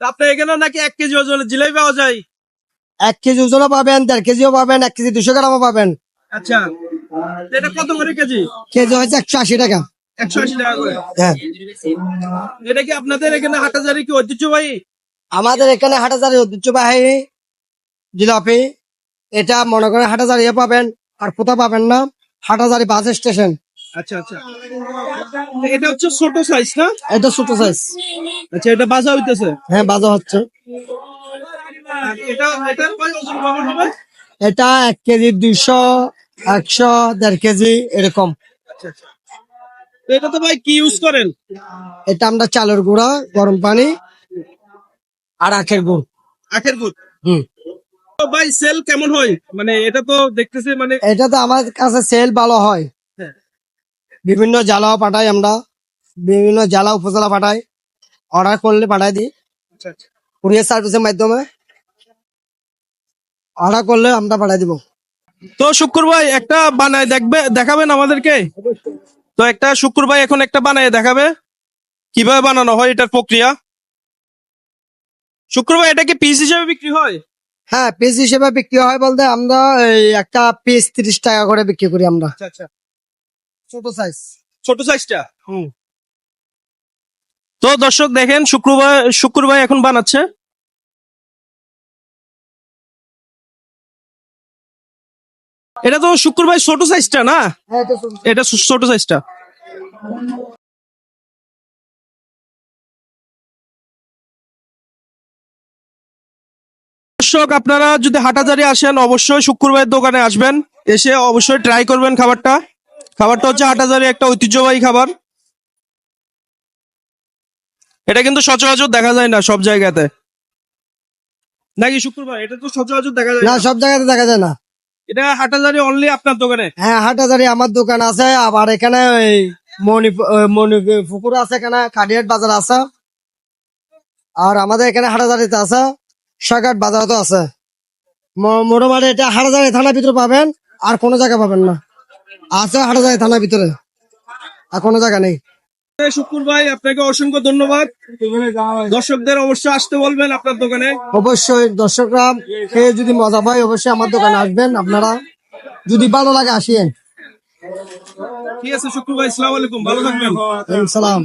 তা আপনার এখানে নাকি এক কেজি ওজনের জিলাপি পাওয়া যায়? এক কেজি ওজনও পাবেন দেড় কেজিও পাবেন এক কেজি দুশো গ্রামও পাবেন। আচ্ছা। এটা কত করে কেজি? কেজি হচ্ছে একশো আশি টাকা। একশো আশি টাকা করে। হ্যাঁ। এটা কি আপনাদের এখানে হাটাজারি কি ঐতিহ্যবাহী? আমাদের এখানে হাটাজারি ঐতিহ্যবাহী জিলাপি। এটা মনে করেন হাটাজারি পাবেন আর কোথাও পাবেন না হাটাজারি বাস স্টেশন। আচ্ছা আচ্ছা। এটা হচ্ছে ছোট সাইজ না? এটা ছোট সাইজ আচ্ছা এটা বাজা হইতেছে? হ্যাঁ বাজা হচ্ছে। এটা এক কেজি দুইশো একশো দেড় কেজি এরকম। আচ্ছা আচ্ছা। এটা তো ভাই কি ইউজ করেন? এটা আমরা চালের গুঁড়া গরম পানি আর আখের গুড়। আখের গুড়? হুম। ভাই সেল কেমন হয়? মানে এটা তো দেখতেছি মানে এটা তো আমার কাছে সেল ভালো হয়। হ্যাঁ। বিভিন্ন জ্বালাও পাঠাই আমরা। বিভিন্ন জ্বালা উপজেলা পাঠাই। অর্ডার করলে পাঠাই দিই। আচ্ছা আচ্ছা। কুরিয়ার সার্ভিসের মাধ্যমে। অর্ডার করলে আমরা পাঠাই দিব। তো শুক্র ভাই একটা বানায় দেখবে দেখাবেন আমাদেরকে? তো একটা শুক্র ভাই এখন একটা বানায় দেখাবে। কীভাবে বানানো হয় এটার প্রক্রিয়া? শুক্র ভাই এটা কি পিস হিসেবে বিক্রি হয়? হ্যাঁ পিস হিসেবে বিক্রি হয় বলতে আমরা এই একটা পিস তিরিশ টাকা করে বিক্রি করি আমরা। আচ্ছা আচ্ছা। ছোট সাইজ ছোট সাইজটা হুম। তো দর্শক দেখেন শুক্রবার শুক্রবার এখন বানাচ্ছে। এটা তো শুক্রবার ছোট সাইজটা না? হ্যাঁ এটা ছোট ছোট সাইজটা দর্শক আপনারা যদি হাটাজারি আসেন অবশ্যই শুক্রবারের দোকানে আসবেন। এসে অবশ্যই ট্রাই করবেন খাবারটা। খাবারটা হচ্ছে হাটাজারি একটা ঐতিহ্যবাহী খাবার। এটা কিন্তু সচরাচর দেখা যায় না সব জায়গাতে। নাকি শুক্রবার? এটা তো সচরাচর দেখা যায় না সব জায়গাতে দেখা যায় না। এটা হাটাজারি অনলি আপনার দোকানে? হ্যাঁ হাটাজারি আমার দোকান আছে আবার এখানে ওই মণি মণি পুকুর আছে এখানে কাডিয়াট বাজার আছে। আর আমাদের এখানে হাটাজারিতে আছে সাগাট বাজার তো আছে। মোটামুটি এটা হাটাজারি থানার ভিতরে পাবেন আর কোনো জায়গায় পাবেন না। আছে হাটাজারি থানার ভিতরে আর কোনো জায়গা নেই। শুক্র ভাই আপনাকে অসংখ্য ধন্যবাদ। দর্শকদের অবশ্যই আসতে বলবেন আপনার দোকানে। অবশ্যই দর্শকরা খেয়ে যদি মজা পায় অবশ্যই আমার দোকানে আসবেন আপনারা। যদি ভালো লাগে আসিয়েন ঠিক আছে শুকুর ভাই? সালাম আলাইকুম ভালো থাকবেন। সালাম।